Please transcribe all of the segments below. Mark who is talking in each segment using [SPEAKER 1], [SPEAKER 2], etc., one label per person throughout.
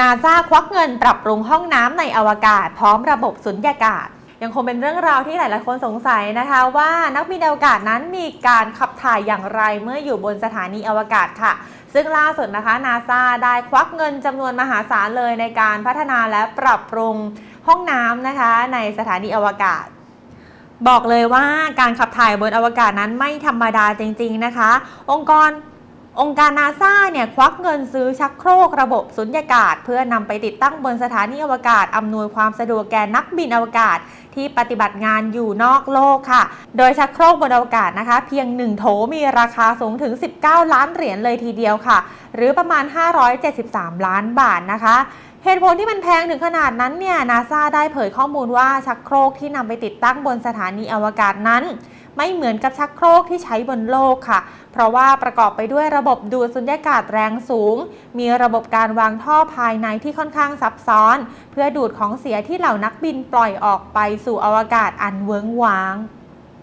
[SPEAKER 1] นาซาควักเงินปรับปรุงห้องน้ำในอวกาศ พร้อมระบบสุญญากาศ ยังคงเป็นเรื่องราวที่หลาย ๆ คนสงสัยนะคะ ว่านักบินอวกาศนั้นมีการขับถ่ายอย่างไรเมื่ออยู่บนสถานีอวกาศค่ะ ซึ่งล่าสุดนะคะนาซาได้ควักเงินจำนวนมหาศาลเลยในการพัฒนาและปรับปรุงห้องน้ำนะคะ ในสถานีอวกาศบอกเลยว่าการขับถ่ายบนอวกาศนั้นไม่ธรรมดาจริง ๆ นะคะ องค์กร องค์การนาซาเนี่ยควักเงินซื้อชักโครกระบบสุญญากาศ เพื่อนำไปติดตั้งบนสถานีอวกาศ อำนวยความสะดวกแก่นักบินอวกาศ ที่ปฏิบัติงานอยู่นอกโลกค่ะ โดยชักโครกบนอวกาศนะคะ เพียง 1 โถมีราคาสูงถึง 19 ล้านเหรียญเลยทีเดียวค่ะ หรือประมาณ 573 ล้านบาทนะคะเหตุผลที่มันแพงถึงขนาดนั้นเนี่ยนาซาได้เผยข้อมูลว่าชักโครกที่นำไปติดตั้งบนสถานีอวกาศนั้น ไม่เหมือนกับชักโครกที่ใช้บนโลกค่ะ เพราะว่าประกอบไปด้วยระบบดูดสุญญากาศแรงสูง มีระบบการวางท่อภายในที่ค่อนข้างซับซ้อน เพื่อดูดของเสียที่เหล่านักบินปล่อยออกไปสู่อวกาศอันเวิ้งว้าง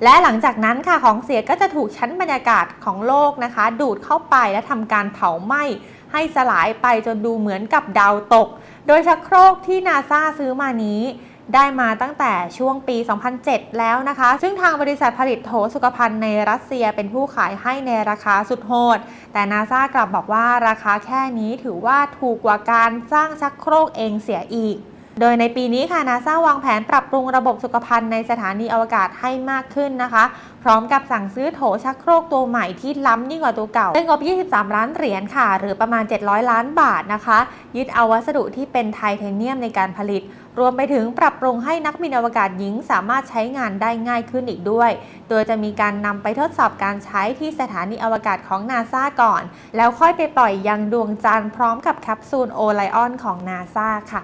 [SPEAKER 1] และหลังจากนั้นค่ะของเสียก็จะถูกชั้นบรรยากาศของโลกนะคะ ดูดเข้าไปและทำการเผาไหม้ให้สลายไปจนดูเหมือนกับดาวตก โดยชักโครกที่นาซาซื้อมานี้ ได้มาตั้งแต่ช่วงปี 2007 แล้วนะคะ ซึ่งทางบริษัทผลิตโถสุขภัณฑ์ในรัสเซียเป็นผู้ขายให้ในราคาสุดโหด แต่นาซากลับบอกว่าราคาแค่นี้ถือว่าถูกกว่าการสร้างชักโครกเองเสียอีก โดยในปีนี้ค่ะนาซาวางแผนปรับปรุงระบบสุขภัณฑ์ในสถานีอวกาศให้มากขึ้นนะคะ พร้อมกับสั่งซื้อโถชักโครกตัวใหม่ที่ล้ำยิ่งกว่าตัวเก่าด้วยงบ 23 ล้านเหรียญค่ะ หรือประมาณ 700 ล้านบาทนะคะ ยึดเอาวัสดุที่เป็นไทเทเนียมในการผลิต รวมไปถึงปรับปรุงให้นักบินอวกาศหญิงสามารถใช้งานได้ง่ายขึ้นอีกด้วย โดยจะมีการนำไปทดสอบการใช้ที่สถานีอวกาศของนาซาก่อน แล้วค่อยไปปล่อยยังดวงจันทร์พร้อมกับแคปซูลโอไลออนของนาซาค่ะ